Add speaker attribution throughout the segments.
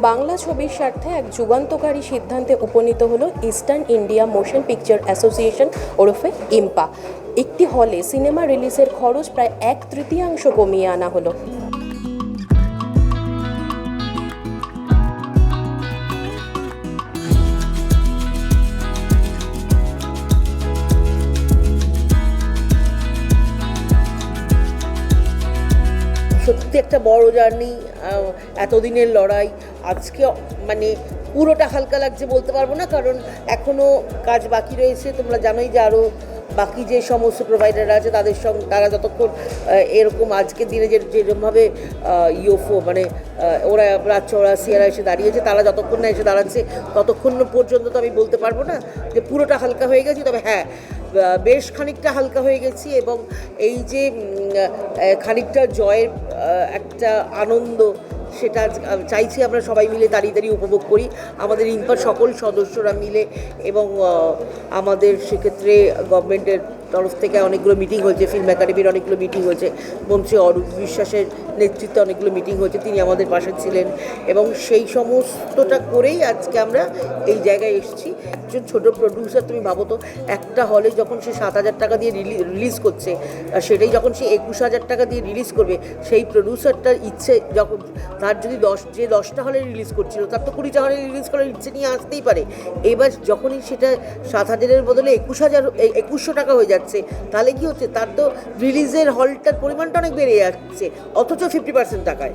Speaker 1: বাংলা ছবির স্বার্থে এক যুগান্তকারী সিদ্ধান্তে উপনীত হল Eastern India motion picture association ওরফে ইম্পা। একটি হলে সিনেমা রিলিজের খরচ প্রায় এক তৃতীয়াংশ কমিয়ে আনা হলো।
Speaker 2: সত্যি একটা বড় জার্নি এতদিনের লড়াই। আজকে মানে পুরোটা হালকা লাগছে বলতে পারব না, কারণ এখনও কাজ বাকি রয়েছে। তোমরা জানোই যে আরও বাকি যে সমস্ত প্রোভাইডাররা আছে, তাদের সঙ্গে, তারা যতক্ষণ এরকম আজকের দিনে যে, যেরকমভাবে ইউএফও মানে ওরা রাজ চৌরাসিয়ারা এসে দাঁড়িয়েছে, তারা যতক্ষণ না এসে দাঁড়াচ্ছে, ততক্ষণ পর্যন্ত তো আমি বলতে পারব না যে পুরোটা হালকা হয়ে গেছে। তবে হ্যাঁ বেশ খানিকটা হালকা হয়ে গেছি এবং এই যে খানিকটা জয়ের একটা আনন্দ, সেটা চাইছি আমরা সবাই মিলে দাঁড়িয়ে দাঁড়িয়ে উপভোগ করি। আমাদের ইম্পার সকল সদস্যরা মিলে এবং আমাদের সেক্ষেত্রে গভর্নমেন্টের তরফ থেকে অনেকগুলো মিটিং হয়েছে ফিল্ম একাডেমির অনেকগুলো মিটিং হয়েছে, মন্ত্রী অরূপ বিশ্বাসের নেতৃত্বে অনেকগুলো মিটিং হয়েছে, তিনি আমাদের পাশে ছিলেন এবং সেই সমস্তটা করেই আজকে আমরা এই জায়গায় এসেছি। একজন ছোটো প্রডিউসার তুমি ভাবো তো, একটা হলে যখন সে সাত হাজার টাকা দিয়ে রিলিজ করছে, আর সেটাই যখন সে একুশ হাজার টাকা দিয়ে রিলিজ করবে, সেই প্রডিউসারটার ইচ্ছে যখন, তার যদি দশ, যে দশটা হলে রিলিজ করছিল, তার তো কুড়িটা হলে রিলিজ করার ইচ্ছে নিয়ে আসতেই পারে। এবার যখনই সেটা সাত হাজারের বদলে একুশ হাজার একুশশো টাকা হয়ে যাচ্ছে তাহলে কি হচ্ছে? তার তো রিলিজের হলটার পরিমাণটা অনেক বেড়ে যাচ্ছে, অথচ ফিফটি পার্সেন্ট টাকায়।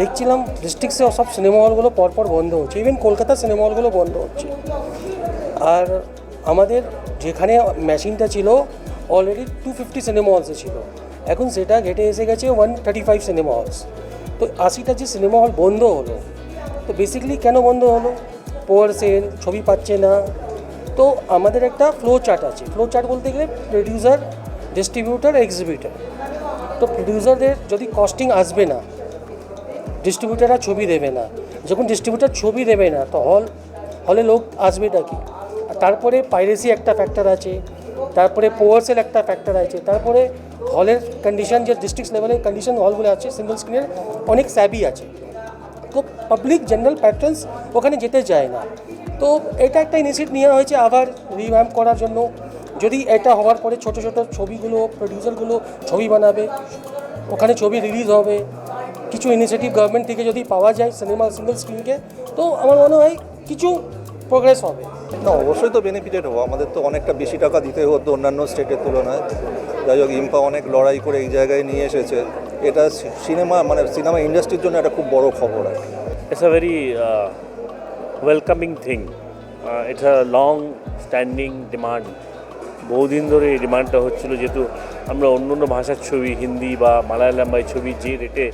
Speaker 3: দেখছিলাম ডিস্ট্রিক্টসে সব সিনেমা হলগুলো পরপর বন্ধ হচ্ছে ইভেন কলকাতার সিনেমা হলগুলো বন্ধ হচ্ছে। আর আমাদের যেখানে মেশিনটা ছিল অলরেডি টু ফিফটি সিনেমা হলসে ছিল। এখন সেটা ঘেটে এসে গেছে one thirty five cinema halls তো আশিটা যে সিনেমা হল বন্ধ হলো, তো বেসিক্যালি কেন বন্ধ হলো? পোয়ার সেল ছবি পাচ্ছে না। তো আমাদের একটা ফ্লো চার্ট আছে। ফ্লো চার্ট বলতে গেলে প্রডিউসার ডিস্ট্রিবিউটার এক্সিবিউটার তো প্রডিউসারদের যদি কস্টিং আসবে না ডিস্ট্রিবিউটাররা ছবি দেবে না, যখন ডিস্ট্রিবিউটার ছবি দেবে না, তো হল হলে লোক আসবেটা কি? তারপরে পাইরেসি একটা ফ্যাক্টর আছে, তারপরে পোয়ারসেল একটা ফ্যাক্টর আছে, তারপরে হলের কন্ডিশন যে ডিস্ট্রিক্ট লেভেলের কন্ডিশন হলগুলো আছে সিঙ্গল স্ক্রিনের অনেক স্যাবি আছে। পাবলিক জেনারেল প্যাট্রন্স ওখানে যেতে চায় না। তো এটা একটা ইনিশিয়েটিভ নেওয়া হয়েছে আবার রিভ্যাম্প করার জন্য। যদি এটা হওয়ার পরে ছোট ছোট ছবিগুলো প্রডিউসারগুলো ছবি বানাবে, ওখানে ছবি রিলিজ হবে, কিছু ইনিশিয়েটিভ গভর্নমেন্ট থেকে যদি পাওয়া যায় সিনেমা সিঙ্গল স্ক্রিনকে তো আমার মনে হয় কিছু প্রোগ্রেস হবে।
Speaker 4: না, অবশ্যই তো বেনিফিটেড হব। আমাদের তো অনেকটা বেশি টাকা দিতে হতো অন্যান্য স্টেটের তুলনায়। যাই হোক ইম্পা অনেক লড়াই করে এই জায়গায় নিয়ে এসেছে। এটা সিনেমা মানে সিনেমা ইন্ডাস্ট্রির জন্য একটা খুব বড় খবর আর
Speaker 5: It's a very uh, welcoming thing. Uh, it's a long বহুদিন ধরে এই ডিমান্ডটা হচ্ছিল যেহেতু আমরা অন্য অন্য ভাষার ছবি হিন্দি বা মালায়ালাম বা ছবি যে রেটে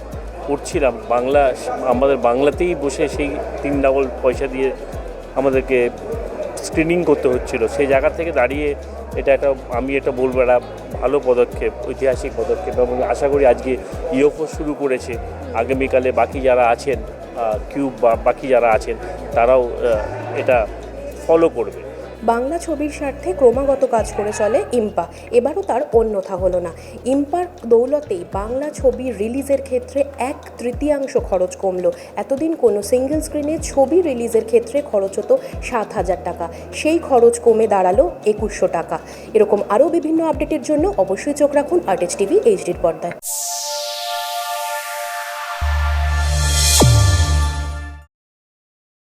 Speaker 5: করছিলাম বাংলা আমাদের বাংলাতেই বসে সেই তিন ডাবল পয়সা দিয়ে আমাদেরকে স্ক্রিনিং করতে হচ্ছিল। সেই জায়গা থেকে দাঁড়িয়ে এটা একটা, আমি এটা বলব, একটা ভালো পদক্ষেপ, ঐতিহাসিক পদক্ষেপ। এবং আশা করি আজকে ইউএফও শুরু করেছে। আগামীকালে বাকি যারা আছেন কিউব বা বাকি যারা আছেন, তারাও এটা ফলো করবে।
Speaker 1: বাংলা ছবির স্বার্থে ক্রমাগত কাজ করে চলে ইম্পা। এবারও তার অন্যথা হলো না। ইম্পার দৌলতেই বাংলা ছবি রিলিজের ক্ষেত্রে এক তৃতীয়াংশ খরচ কমলো। এতদিন কোনো সিঙ্গেল স্ক্রিনে ছবি রিলিজের ক্ষেত্রে খরচ হতো সাত হাজার টাকা। সেই খরচ কমে দাঁড়াল একুশশো টাকা। এরকম আরও বিভিন্ন আপডেটের জন্য অবশ্যই চোখ রাখুন আর্টেজ টিভি এইচডির পর্দায়।